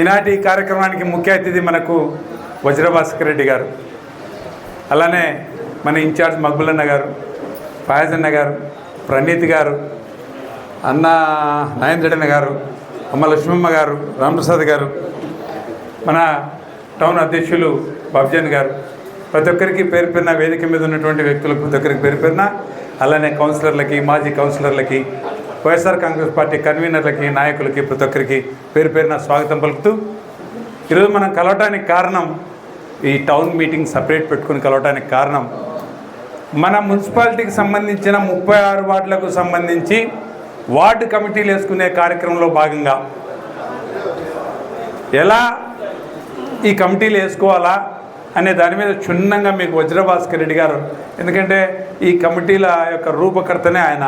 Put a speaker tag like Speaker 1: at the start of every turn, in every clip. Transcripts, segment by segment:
Speaker 1: ఈనాటి కార్యక్రమానికి ముఖ్య అతిథి మనకు వజ్రభాస్కర్ రెడ్డి గారు. అలానే మన ఇన్ఛార్జ్ మక్బులన్న గారు ఫయాజన్న గారు ప్రణీత్ గారు అన్న నయేంద్రడన్న గారు అమ్మ లక్ష్మమ్మ గారు రామప్రసాద్ గారు మన టౌన్ అధ్యక్షులు బాబ్జన్ గారు. ప్రతి ఒక్కరికి పేరు పేరున వేదిక మీద ఉన్నటువంటి వ్యక్తులకు ప్రతి ఒక్కరికి పేరు పేరున అలానే కౌన్సిలర్లకి మాజీ కౌన్సిలర్లకి వైఎస్ఆర్ కాంగ్రెస్ పార్టీ కన్వీనర్లకి నాయకులకి ప్రతి ఒక్కరికి పేరు పేరున స్వాగతం పలుకుతూ ఈరోజు మనం కలవటానికి కారణం ఈ టౌన్ మీటింగ్ సపరేట్ పెట్టుకుని కలవటానికి కారణం మన మున్సిపాలిటీకి సంబంధించిన ముప్పై ఆరు వార్డులకు సంబంధించి వార్డు కమిటీలు వేసుకునే కార్యక్రమంలో భాగంగా ఎలా ఈ కమిటీలు వేసుకోవాలా అనే దాని మీద క్షుణ్ణంగా మీకు వజ్రభాస్కర్ రెడ్డి గారు ఎందుకంటే ఈ కమిటీల యొక్క రూపకర్తనే ఆయన.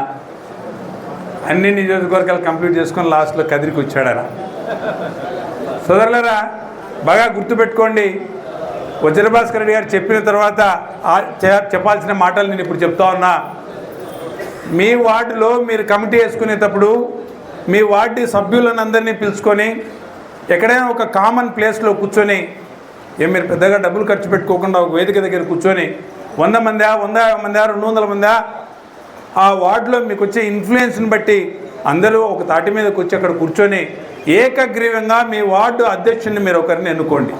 Speaker 1: అన్ని నియోజకవర్గాలు కంప్లీట్ చేసుకొని లాస్ట్లో కదిరికి వచ్చాడు ఆయన సోదరులరా బాగా గుర్తుపెట్టుకోండి వజ్రభాస్కర్ రెడ్డి గారు చెప్పిన తర్వాత చెప్పాల్సిన మాటలు నేను ఇప్పుడు చెప్తా ఉన్నా. మీ వార్డులో మీరు కమిటీ వేసుకునేటప్పుడు మీ వార్డు సభ్యులను అందరినీ పిలుచుకొని ఎక్కడైనా ఒక కామన్ ప్లేస్లో కూర్చొని ఏం మీరు పెద్దగా డబ్బులు ఖర్చు పెట్టుకోకుండా ఒక వేదిక దగ్గర కూర్చొని వంద మందా వంద మందా రెండు వందల మందా ఆ వార్డులో మీకు వచ్చే ఇన్ఫ్లుయెన్స్ని బట్టి అందరూ ఒక తాటి మీద వచ్చి అక్కడ కూర్చొని ఏకగ్రీవంగా మీ వార్డు అధ్యక్షుడిని మీరు ఒకరిని ఎన్నుకోండి.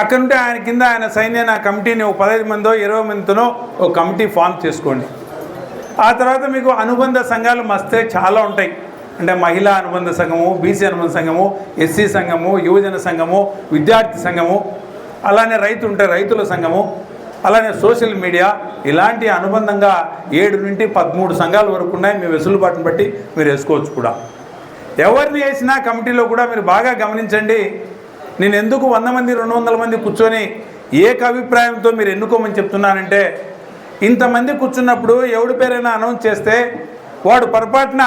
Speaker 1: అక్కడ ఉంటే ఆయన కింద ఆయన ఆ కమిటీని ఒక పదహైదు మందో ఇరవై మందితోనో ఒక కమిటీ ఫామ్ చేసుకోండి. ఆ తర్వాత మీకు అనుబంధ సంఘాలు మస్తే చాలా ఉంటాయి. అంటే మహిళా అనుబంధ సంఘము బీసీ అనుబంధ సంఘము ఎస్సీ సంఘము యువజన సంఘము విద్యార్థి సంఘము అలానే రైతు ఉంటే రైతుల సంఘము అలానే సోషల్ మీడియా ఇలాంటి అనుబంధంగా ఏడు నుండి పదమూడు సంఘాల వరకు ఉన్నాయి. మీ వెసులుబాటును బట్టి మీరు వేసుకోవచ్చు కూడా. ఎవరిని వేసినా కమిటీలో కూడా మీరు బాగా గమనించండి. నేను ఎందుకు వంద మంది రెండు వందల మంది కూర్చొని ఏక అభిప్రాయంతో మీరు ఎన్నుకోమని చెప్తున్నానంటే ఇంతమంది కూర్చున్నప్పుడు ఎవడి పేరైనా అనౌన్స్ చేస్తే వాడు పొరపాటున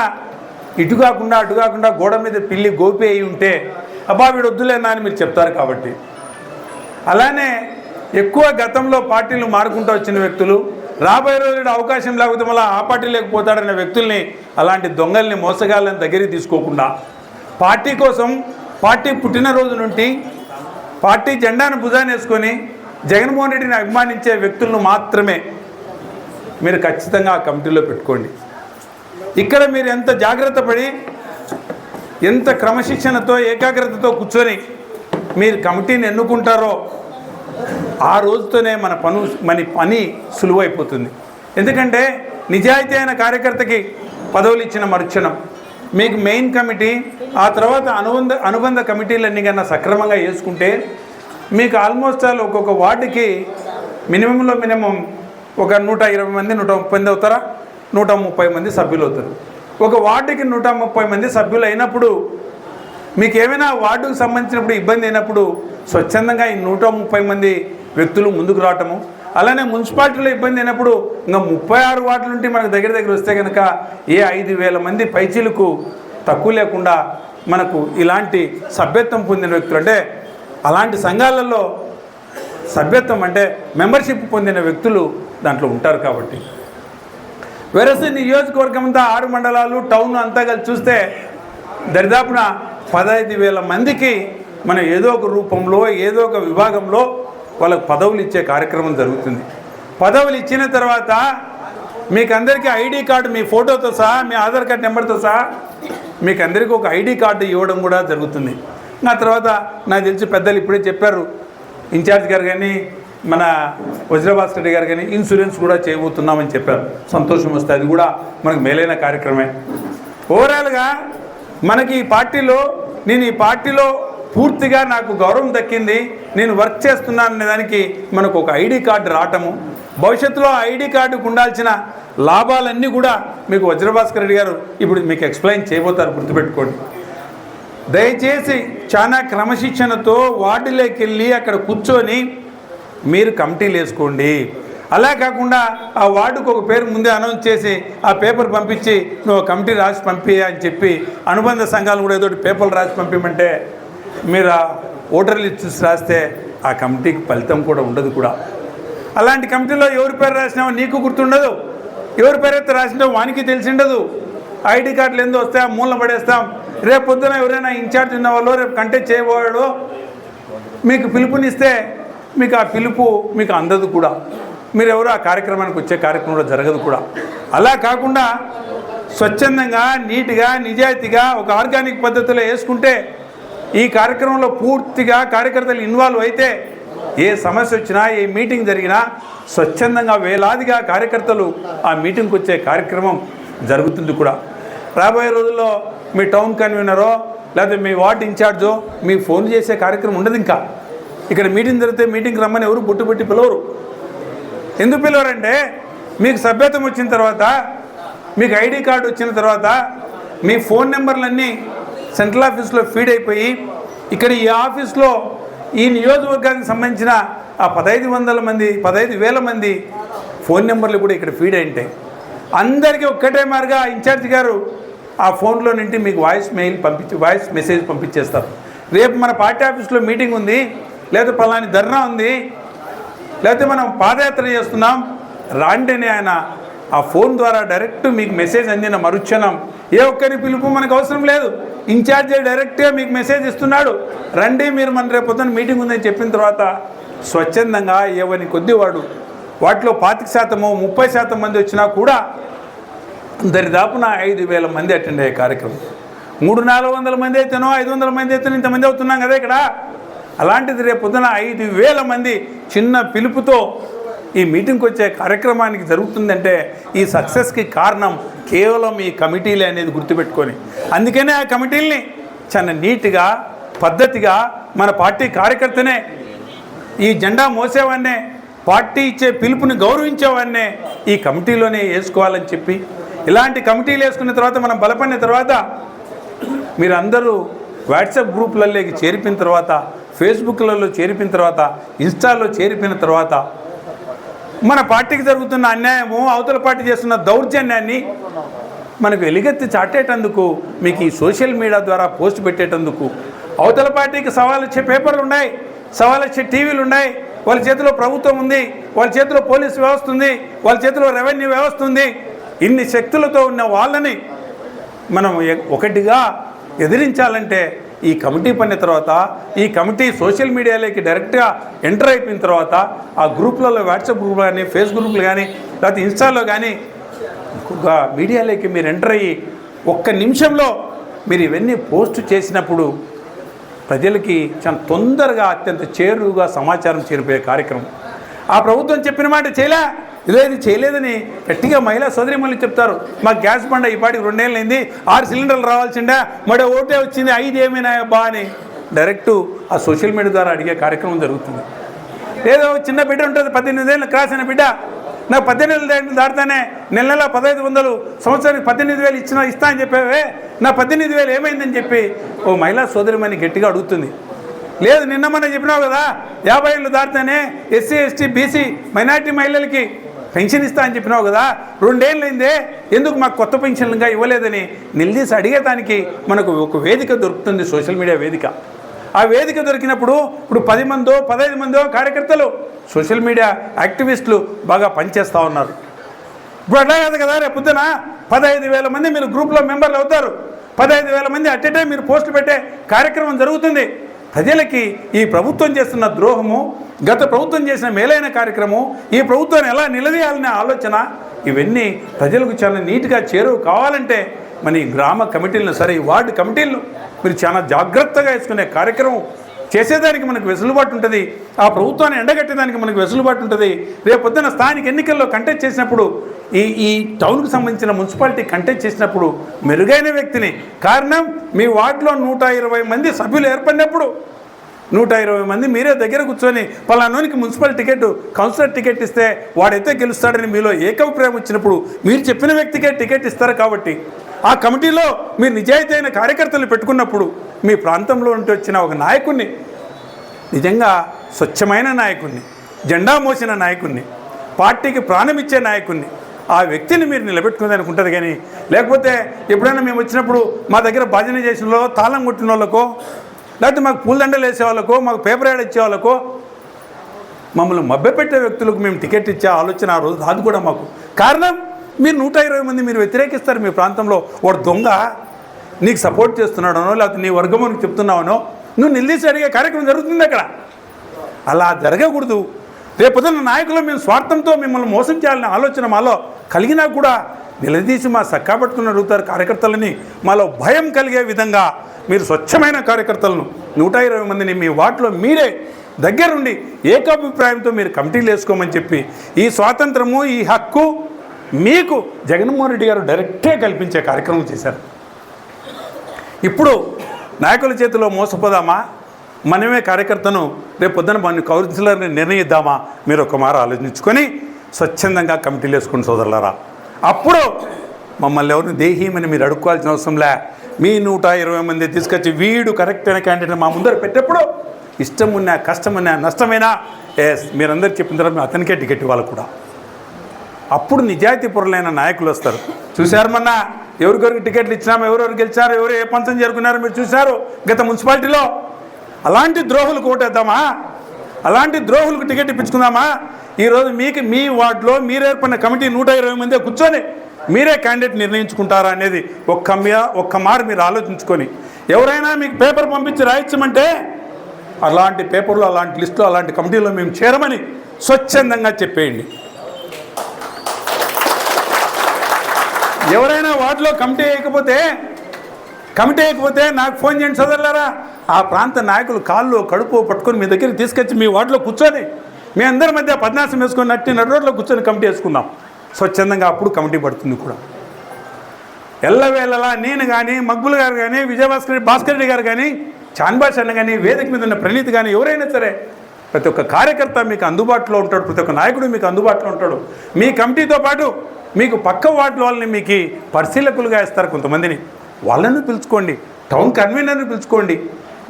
Speaker 1: ఇటు కాకుండా అటు కాకుండా గోడ మీద పిల్లి గోపి అయి ఉంటే అబ్బా వీడు వద్దులేనా అని మీరు చెప్తారు కాబట్టి. అలానే ఎక్కువ గతంలో పార్టీలు మారుకుంటూ వచ్చిన వ్యక్తులు రాబోయే రోజులు అవకాశం లేకపోతే మళ్ళీ ఆ పార్టీ లేకపోతాడనే వ్యక్తుల్ని అలాంటి దొంగల్ని మోసగాళ్ళని దగ్గరికి తీసుకోకుండా పార్టీ కోసం పార్టీ పుట్టినరోజు నుండి పార్టీ జెండాను భుజాన్ని వేసుకొని జగన్మోహన్ రెడ్డిని అభిమానించే వ్యక్తులను మాత్రమే మీరు ఖచ్చితంగా ఆ కమిటీలో పెట్టుకోండి. ఇక్కడ మీరు ఎంత జాగ్రత్త పడి ఎంత క్రమశిక్షణతో ఏకాగ్రతతో కూర్చొని మీరు కమిటీని ఎన్నుకుంటారో ఆ రోజుతోనే మన పను మన పని సులువైపోతుంది. ఎందుకంటే నిజాయితీ అయిన కార్యకర్తకి పదవులు ఇచ్చిన మరుక్షణం. మీకు మెయిన్ కమిటీ ఆ తర్వాత అనుబంధ అనుబంధ కమిటీలన్నీ కన్నా సక్రమంగా వేసుకుంటే మీకు ఆల్మోస్ట్ ఆల్ ఒక్కొక్క వార్డుకి మినిమంలో మినిమం ఒక నూట ఇరవై మంది నూట ముప్పై మంది అవుతారా? నూట ముప్పై మంది సభ్యులు అవుతారు ఒక వార్డుకి నూట ముప్పై మంది సభ్యులు అయినప్పుడు మీకు ఏమైనా వార్డుకు సంబంధించినప్పుడు ఇబ్బంది అయినప్పుడు స్వచ్ఛందంగా ఈ నూట ముప్పై మంది వ్యక్తులు ముందుకు రావటము అలానే మున్సిపాలిటీలో ఇబ్బంది అయినప్పుడు ఇంకా ముప్పై ఆరు వార్డులు ఉంటే మనకు దగ్గర దగ్గర వస్తే కనుక ఏ ఐదు వేల మంది పైచీలకు తక్కువ లేకుండా మనకు ఇలాంటి సభ్యత్వం పొందిన వ్యక్తులు అంటే అలాంటి సంఘాలలో సభ్యత్వం అంటే మెంబర్షిప్ పొందిన వ్యక్తులు దాంట్లో ఉంటారు కాబట్టి. వెరసి నియోజకవర్గం అంతా ఆరు మండలాలు టౌన్ అంతా కలిసి చూస్తే దరిదాపున పదహైదు వేల మందికి మనం ఏదో ఒక రూపంలో ఏదో ఒక విభాగంలో వాళ్ళకు పదవులు ఇచ్చే కార్యక్రమం జరుగుతుంది. పదవులు ఇచ్చిన తర్వాత మీకు అందరికీ ఐడి కార్డు మీ ఫోటోతో సహా మీ ఆధార్ కార్డు నెంబర్తో సహా మీకు అందరికీ ఒక ఐడి కార్డు ఇవ్వడం కూడా జరుగుతుంది. నా తర్వాత నాకు తెలిసి పెద్దలు ఇప్పుడే చెప్పారు ఇన్ఛార్జ్ గారు కానీ మన వజ్రభాస్కర్ రెడ్డి గారు కానీ ఇన్సూరెన్స్ కూడా చేయబోతున్నామని చెప్పారు. సంతోషం వస్తే అది కూడా మనకు మేలైన కార్యక్రమే. ఓవరాల్గా మనకి ఈ పార్టీలో నేను ఈ పార్టీలో పూర్తిగా నాకు గౌరవం దక్కింది నేను వర్క్ చేస్తున్నాననే దానికి మనకు ఒక ఐడి కార్డు రావటము భవిష్యత్తులో ఐడి కార్డుకు ఉండాల్సిన లాభాలన్నీ కూడా మీకు వజ్రభాస్కర్ రెడ్డి గారు ఇప్పుడు మీకు ఎక్స్ప్లెయిన్ చేయబోతారు గుర్తుపెట్టుకోండి. దయచేసి చాలా క్రమశిక్షణతో వార్డులోకి వెళ్ళి అక్కడ కూర్చొని మీరు కమిటీలు వేసుకోండి. అలా కాకుండా ఆ వార్డుకు ఒక పేరు ముందే అనౌన్స్ చేసి ఆ పేపర్ పంపించి నువ్వు కమిటీ రాసి పంపి అని చెప్పి అనుబంధ సంఘాలు కూడా ఏదో పేపర్లు రాసి పంపించమంటే మీరు ఆ ఓటర్ లిస్ట్ రాస్తే ఆ కమిటీకి ఫలితం కూడా ఉండదు కూడా. అలాంటి కమిటీలో ఎవరి పేరు రాసినావో నీకు గుర్తుండదు. ఎవరి పేరు అయితే రాసినావో వానికి తెలిసి ఉండదు ఐడి కార్డులు ఎందు వస్తే మూలన పడేస్తాం. రేపు పొద్దున ఎవరైనా ఇన్ఛార్జ్ ఉన్న వాళ్ళు రేపు కంటెక్ట్ చేయబోయాడో మీకు పిలుపునిస్తే మీకు ఆ పిలుపు మీకు అందదు కూడా. మీరు ఎవరు ఆ కార్యక్రమానికి వచ్చే కార్యక్రమంలో జరగదు కూడా. అలా కాకుండా స్వచ్ఛందంగా నీట్గా నిజాయితీగా ఒక ఆర్గానిక్ పద్ధతిలో వేసుకుంటే ఈ కార్యక్రమంలో పూర్తిగా కార్యకర్తలు ఇన్వాల్వ్ అయితే ఏ సమస్య వచ్చినా ఏ మీటింగ్ జరిగినా స్వచ్ఛందంగా వేలాదిగా కార్యకర్తలు ఆ మీటింగ్కి వచ్చే కార్యక్రమం జరుగుతుంది కూడా. రాబోయే రోజుల్లో మీ టౌన్ కన్వీనరో లేకపోతే మీ వార్డ్ ఇన్ఛార్జో మీ ఫోన్ చేసే కార్యక్రమం ఉండదు ఇంకా. ఇక్కడ మీటింగ్ జరిగితే మీటింగ్ రమ్మని ఎవరు బుట్టు పెట్టి పిలవరు. ఎందుకు పిలవరంటే మీకు సభ్యత్వం వచ్చిన తర్వాత మీకు ఐడి కార్డు వచ్చిన తర్వాత మీ ఫోన్ నెంబర్లన్నీ సెంట్రల్ ఆఫీస్లో ఫీడ్ అయిపోయి ఇక్కడ ఈ ఆఫీస్లో ఈ నియోజకవర్గానికి సంబంధించిన ఆ పదహైదు వందల మంది పదహైదు వేల మంది ఫోన్ నెంబర్లు కూడా ఇక్కడ ఫీడ్ అయి ఉంటాయి అందరికీ ఒక్కటే మారుగా ఇన్ఛార్జ్ గారు ఆ ఫోన్లో నుండి మీకు వాయిస్ మెయిల్ పంపించి వాయిస్ మెసేజ్ పంపించేస్తారు. రేపు మన పార్టీ ఆఫీస్లో మీటింగ్ ఉంది లేదా పలాని ధర్నా ఉంది లేకపోతే మనం పాదయాత్ర చేస్తున్నాం. రాండిని ఆయన. ఆ ఫోన్ ద్వారా డైరెక్ట్ మీకు మెసేజ్ అందిన మరుక్షణం. ఏ ఒక్కరి పిలుపు మనకు అవసరం లేదు. ఇన్ఛార్జ్ డైరెక్ట్గా మీకు మెసేజ్ ఇస్తున్నాడు. రండి మీరు మన రేపు పొద్దున్న మీటింగ్ ఉందని చెప్పిన తర్వాత స్వచ్ఛందంగా ఏవని కొద్దివాడు వాటిలో పాతిక శాతము ముప్పై శాతం మంది వచ్చినా కూడా దరిదాపున ఐదు వేల మంది అటెండ్ అయ్యే కార్యక్రమం. మూడు నాలుగు వందల మంది అయితేనో ఐదు వందల మంది అయితేనో ఇంతమంది అవుతున్నాం కదా ఇక్కడ. అలాంటిది రేపు పొద్దున ఐదు వేల మంది చిన్న పిలుపుతో ఈ మీటింగ్కి వచ్చే కార్యక్రమానికి జరుగుతుందంటే ఈ సక్సెస్కి కారణం కేవలం ఈ కమిటీలే అనేది గుర్తుపెట్టుకొని. అందుకనే ఆ కమిటీల్ని చాలా నీట్గా పద్ధతిగా మన పార్టీ కార్యకర్తనే ఈ జెండా మోసేవాన్నే పార్టీ ఇచ్చే పిలుపుని గౌరవించేవాన్నే ఈ కమిటీలోనే వేసుకోవాలని చెప్పి ఇలాంటి కమిటీలు వేసుకున్న తర్వాత మనం బలపడిన తర్వాత మీరందరూ వాట్సాప్ గ్రూపులలోకి చేరిపిన తర్వాత ఫేస్బుక్లలో చేరిపిన తర్వాత ఇన్స్టాలో చేరిపిన తర్వాత మన పార్టీకి జరుగుతున్న అన్యాయము అవతల పార్టీ చేస్తున్న దౌర్జన్యాన్ని మనకు ఎలుగెత్తి చాటేటందుకు మీకు ఈ సోషల్ మీడియా ద్వారా పోస్ట్ పెట్టేటందుకు అవతల పార్టీకి సవాల్ వచ్చే పేపర్లు ఉన్నాయి సవాల్ వచ్చే టీవీలు ఉన్నాయి వాళ్ళ చేతిలో ప్రభుత్వం ఉంది వాళ్ళ చేతిలో పోలీస్ వ్యవస్థ ఉంది వాళ్ళ చేతిలో రెవెన్యూ వ్యవస్థ ఉంది. ఇన్ని శక్తులతో ఉన్న వాళ్ళని మనం ఒకటిగా ఎదిరించాలంటే ఈ కమిటీ పడిన తర్వాత ఈ కమిటీ సోషల్ మీడియాలోకి డైరెక్ట్గా ఎంటర్ అయిపోయిన తర్వాత ఆ గ్రూప్లలో వాట్సాప్ గ్రూప్ కానీ ఫేస్ గ్రూపులు కానీ లేకపోతే ఇన్స్టాలో కానీ మీడియాలోకి మీరు ఎంటర్ అయ్యి ఒక్క నిమిషంలో మీరు ఇవన్నీ పోస్ట్ చేసినప్పుడు ప్రజలకి చాలా తొందరగా అత్యంత చేరువుగా సమాచారం చేరిపోయే కార్యక్రమం. ఆ ప్రభుత్వం చెప్పిన మాట చేయలే. ఇదే ఇది చేయలేదని గట్టిగా మహిళా సోదరిమల్ని చెప్తారు. మా గ్యాస్ బండ ఈ పాటికి రెండేళ్ళు అయింది ఆరు సిలిండర్లు రావాల్సిండే మడో ఓటే వచ్చింది. ఐదు ఏమైనా బా అని డైరెక్ట్ ఆ సోషల్ మీడియా ద్వారా అడిగే కార్యక్రమం జరుగుతుంది. ఏదో చిన్న బిడ్డ ఉంటుంది. పద్దెనిమిది ఏళ్ళు క్రాస్ అయిన బిడ్డ. నాకు పద్దెనిమిది ఏళ్ళు దాటితేనే నెల నెల పదహైదు వందలు సంవత్సరానికి పద్దెనిమిది వేలు ఇచ్చిన ఇస్తా అని చెప్పేవే. నా పద్దెనిమిది వేలు ఏమైందని చెప్పి ఓ మహిళా సోదరిమని గట్టిగా అడుగుతుంది. లేదు నిన్న మొన్న చెప్పినావు కదా. యాభై ఏళ్ళు దాటితేనే ఎస్సీ ఎస్టీ బీసీ మైనార్టీ మహిళలకి పెన్షన్ ఇస్తా అని చెప్పినావు కదా రెండేళ్ళైందే ఎందుకు మాకు కొత్త పెన్షన్లుగా ఇవ్వలేదని? నిలదీసి అడిగేదానికి మనకు ఒక వేదిక దొరుకుతుంది సోషల్ మీడియా వేదిక. ఆ వేదిక దొరికినప్పుడు ఇప్పుడు పది మందో పదహైదు మందో కార్యకర్తలు సోషల్ మీడియా యాక్టివిస్టులు బాగా పనిచేస్తూ ఉన్నారు. ఇప్పుడు అట్లా కాదు కదా రేపు పొద్దున పదహైదు వేల మంది మీరు గ్రూప్లో మెంబర్లు అవుతారు. పదహైదు వేల మంది అట్ టైం మీరు పోస్టులు పెట్టే కార్యక్రమం జరుగుతుంది. ప్రజలకి ఈ ప్రభుత్వం చేస్తున్న ద్రోహము గత ప్రభుత్వం చేసిన మేలైన కార్యక్రమం ఈ ప్రభుత్వాన్ని ఎలా నిలదీయాలనే ఆలోచన ఇవన్నీ ప్రజలకు చాలా నీట్గా చేరువు కావాలంటే మన ఈ గ్రామ కమిటీలను సరే ఈ వార్డు కమిటీలను మీరు చాలా జాగ్రత్తగా వేసుకునే కార్యక్రమం చేసేదానికి మనకు వెసులుబాటు ఉంటుంది. ఆ ప్రభుత్వాన్ని ఎండగట్టేదానికి మనకు వెసులుబాటు ఉంటుంది. రేపు స్థానిక ఎన్నికల్లో కంటెస్ట్ చేసినప్పుడు ఈ ఈ టౌన్కు సంబంధించిన మున్సిపాలిటీ కంటెస్ట్ చేసినప్పుడు మెరుగైన వ్యక్తిని కారణం మీ వార్డులో నూట ఇరవై మంది సభ్యులు ఏర్పడినప్పుడు నూట ఇరవై మంది మీరే దగ్గర కూర్చొని పలానోనికి మున్సిపల్ టికెట్ కౌన్సిలర్ టికెట్ ఇస్తే వాడైతే గెలుస్తాడని మీలో ఏకభిప్రాయం వచ్చినప్పుడు మీరు చెప్పిన వ్యక్తికే టికెట్ ఇస్తారు కాబట్టి ఆ కమిటీలో మీరు నిజాయితీ అయిన కార్యకర్తలు పెట్టుకున్నప్పుడు మీ ప్రాంతంలో నుండి వచ్చిన ఒక నాయకుడిని నిజంగా స్వచ్ఛమైన నాయకుడిని జెండా మోసిన నాయకుడిని పార్టీకి ప్రాణం ఇచ్చే నాయకుడిని ఆ వ్యక్తిని మీరు నిలబెట్టుకుందని ఉంటుంది కానీ లేకపోతే ఎప్పుడైనా మేము వచ్చినప్పుడు మా దగ్గర భజన చేసిన తాళం కొట్టిన వాళ్ళకో లేకపోతే మాకు పూలదండలు వేసే వాళ్ళకో మాకు పేపర్ యాడ్ ఇచ్చే వాళ్ళకో మమ్మల్ని మభ్యపెట్టే వ్యక్తులకు మేము టికెట్ ఇచ్చే ఆలోచన ఆ రోజు అది కూడా మాకు. కారణం మీరు నూట ఇరవై మంది మీరు వ్యతిరేకిస్తారు మీ ప్రాంతంలో. వాడు దొంగ నీకు సపోర్ట్ చేస్తున్నాడనో లేకపోతే నీ వర్గము నీకు చెప్తున్నావనో నువ్వు నిలదీసి అడిగే కార్యక్రమం జరుగుతుంది అక్కడ. అలా జరగకూడదు. రేపొద్దున నాయకులు మేము స్వార్థంతో మిమ్మల్ని మోసం చేయాలనే ఆలోచన మాలో కలిగినా కూడా నిలదీసి మా సక్కాబట్టుకుని అడుగుతారు కార్యకర్తలని. మాలో భయం కలిగే విధంగా మీరు స్వచ్ఛమైన కార్యకర్తలను నూట ఇరవై మందిని మీ వాటిలో మీరే దగ్గరుండి ఏకాభిప్రాయంతో మీరు కమిటీలు వేసుకోమని చెప్పి ఈ స్వాతంత్రము ఈ హక్కు మీకు జగన్మోహన్ రెడ్డి గారు డైరెక్టే కల్పించే కార్యక్రమం చేశారు. ఇప్పుడు నాయకుల చేతిలో మోసపోదామా? మనమే కార్యకర్తను రేపు పొద్దున మన కౌన్సిలర్ని నిర్ణయిద్దామా? మీరు ఒక మారు ఆలోచించుకొని స్వచ్ఛందంగా కమిటీలు వేసుకుని సోదరులరా. అప్పుడు మమ్మల్ని ఎవరిని దేహీమని మీరు అడుక్కోవాల్సిన అవసరం లే. మీ నూట ఇరవై మంది తీసుకొచ్చి వీడు కరెక్ట్ అయిన క్యాండిడేట్ మా ముందర పెట్టేప్పుడు ఇష్టం ఉన్నా కష్టం ఉన్నా నష్టమైనా ఎస్ మీరందరూ చెప్పిన తర్వాత మేము అతనికే టికెట్ ఇవ్వాలి కూడా. అప్పుడు నిజాయితీ పరులైన నాయకులు వస్తారు. చూశారు మొన్న? ఎవరికొరికి టికెట్లు ఇచ్చినాము ఎవరెవరు గెలిచారు ఎవరు ఏ పంచం చేరుకున్నారో మీరు చూశారు గత మున్సిపాలిటీలో? అలాంటి ద్రోహులకు ఓటేద్దామా అలాంటి ద్రోహులకు టికెట్ ఇప్పించుకుందామా? ఈరోజు మీకు మీ వార్డులో మీరు ఏర్పడిన కమిటీ నూట ఇరవై మంది కూర్చొని మీరే క్యాండిడేట్ నిర్ణయించుకుంటారా అనేది ఒక్క మీద ఒక్క మాట మీరు ఆలోచించుకొని ఎవరైనా మీకు పేపర్ పంపించి రాయించమంటే అలాంటి పేపర్లో అలాంటి లిస్టులో అలాంటి కమిటీలో మేము చేరమని స్వచ్ఛందంగా చెప్పేయండి. ఎవరైనా వాటిలో కమిటీ వేయకపోతే కమిటీ వేయకపోతే నాకు ఫోన్ చేయండి సోదరులారా. ఆ ప్రాంత నాయకులు కాళ్ళు కడుపు పట్టుకొని మీ దగ్గరికి తీసుకొచ్చి మీ వాటిలో కూర్చొని మీ అందరి మధ్య పద్నాశం వేసుకొని నట్టి నడు రోడ్లో కూర్చొని కమిటీ వేసుకుందాం. స్వచ్ఛందంగా అప్పుడు కమిటీ పడుతుంది కూడా. ఎల్లవేళలా నేను కానీ మగ్గులు గారు కానీ విజయభాస్కర్ భాస్కర్ రెడ్డి గారు కానీ చాన్బాష్ అన్న కానీ వేదిక మీద ఉన్న ప్రణీత్ కానీ ఎవరైనా సరే ప్రతి ఒక్క కార్యకర్త మీకు అందుబాటులో ఉంటాడు ప్రతి ఒక్క నాయకుడు మీకు అందుబాటులో ఉంటాడు. మీ కమిటీతో పాటు మీకు పక్క వార్డు వాళ్ళని మీకు పరిశీలకులుగా ఇస్తారు కొంతమందిని. వాళ్ళని పిలుచుకోండి. టౌన్ కన్వీనర్ని పిలుచుకోండి.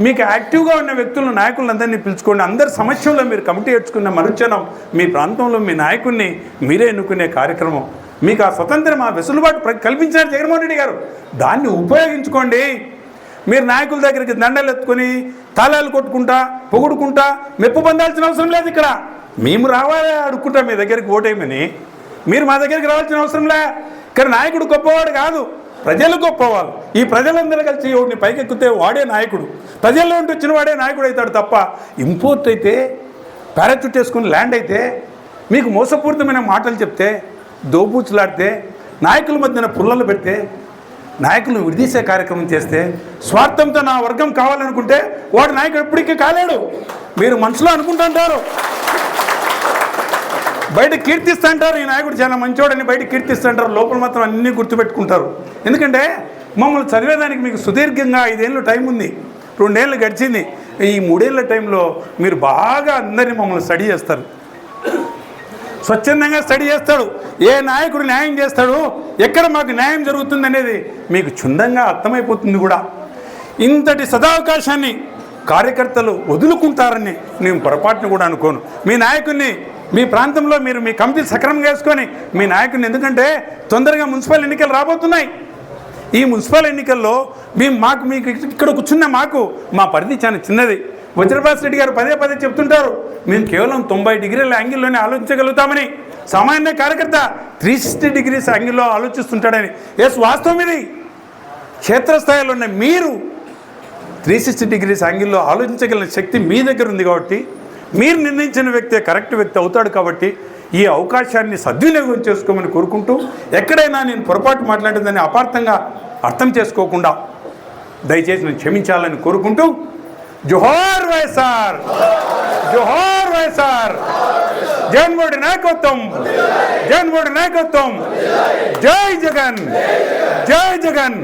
Speaker 1: మీకు యాక్టివ్గా ఉన్న వ్యక్తులను నాయకులందరినీ పిలుచుకోండి. అందరి సమస్యల్లో మీరు కమిటీ ఏర్చుకున్న మరుచనం మీ ప్రాంతంలో మీ నాయకుడిని మీరే ఎన్నుకునే కార్యక్రమం. మీకు ఆ స్వతంత్రం ఆ వెసులుబాటు కల్పించినారు జగన్మోహన్ రెడ్డి గారు. దాన్ని ఉపయోగించుకోండి. మీరు నాయకుల దగ్గరికి దండలు ఎత్తుకొని తాళాలు కొట్టుకుంటా పొగుడుకుంటా మెప్పు పొందాల్సిన అవసరం లేదు ఇక్కడ. మేము రావాలి అడుక్కుంటా మీ దగ్గరికి ఓటేమని మీరు మా దగ్గరికి రావాల్సిన అవసరం లే. ఇక్కడ నాయకుడు గొప్పవాడు కాదు. ప్రజలు గొప్పవాళ్ళు. ఈ ప్రజలందరూ కలిసి ఎవరిని పైకెక్కితే వాడే నాయకుడు. ప్రజల్లో ఉంటే వచ్చిన వాడే నాయకుడు అవుతాడు తప్ప ఇంపోర్ట్ అయితే పారాచూట్ వేసుకుని ల్యాండ్ అయితే మీకు మోసపూరితమైన మాటలు చెప్తే దోబూచులాడితే నాయకుల మధ్యన పుల్లలు పెడితే నాయకులు విడిదీసే కార్యక్రమం చేస్తే స్వార్థంతో నా వర్గం కావాలనుకుంటే వాడు నాయకుడు ఎప్పటికీ కాలేడు. మీరు మనసులో అనుకుంటుంటారు బయట కీర్తిస్తుంటారు ఈ నాయకుడు చాలా మంచోడని బయట కీర్తిస్తుంటారు లోపల మాత్రం అన్నీ గుర్తుపెట్టుకుంటారు. ఎందుకంటే మమ్మల్ని చదివేదానికి మీకు సుదీర్ఘంగా ఐదేళ్ళు టైం ఉంది రెండేళ్ళు గడిచింది. ఈ మూడేళ్ళ టైంలో మీరు బాగా అందరినీ మమ్మల్ని స్టడీ చేస్తారు. స్వచ్ఛందంగా స్టడీ చేస్తాడు. ఏ నాయకుడు న్యాయం చేస్తాడు ఎక్కడ మాకు న్యాయం జరుగుతుంది అనేది మీకు క్షుణ్ణంగా అర్థమైపోతుంది కూడా. ఇంతటి సదావకాశాన్ని కార్యకర్తలు వదులుకుంటారని నేను పొరపాటును కూడా అనుకోను. మీ నాయకుడిని మీ ప్రాంతంలో మీరు మీ కమిటీ సక్రమంగా వేసుకొని మీ నాయకుడిని ఎందుకంటే తొందరగా మున్సిపల్ ఎన్నికలు రాబోతున్నాయి. ఈ మున్సిపల్ ఎన్నికల్లో మేము మాకు మీకు ఇక్కడ కూర్చున్న మాకు మా పరిధి చాలా చిన్నది. వజ్రభాస్ రెడ్డి గారు పదే పదే చెప్తుంటారు మేము కేవలం తొంభై డిగ్రీల యాంగిల్లోనే ఆలోచించగలుగుతామని. సామాన్య కార్యకర్త త్రీ సిక్స్టీ డిగ్రీస్ యాంగిల్లో ఆలోచిస్తుంటాడని. ఎస్ వాస్తవం ఇది. క్షేత్రస్థాయిలో ఉన్న మీరు త్రీ సిక్స్టీ డిగ్రీస్ యాంగిల్లో ఆలోచించగలిగిన శక్తి మీ దగ్గర ఉంది కాబట్టి మీరు నిర్ణయించిన వ్యక్తే కరెక్ట్ వ్యక్తి అవుతాడు కాబట్టి ఈ అవకాశాన్ని సద్వినియోగం చేసుకోమని కోరుకుంటూ ఎక్కడైనా నేను పొరపాటు మాట్లాడిందని అపార్థంగా అర్థం చేసుకోకుండా దయచేసి నేను క్షమించాలని కోరుకుంటూ జోహార్ వైఎస్ఆర్ జోహార్ వైఎస్ఆర్. జగన్మోడి నాయకత్వం జగన్మోడి నాయకత్వం. జై జగన్ జై జగన్.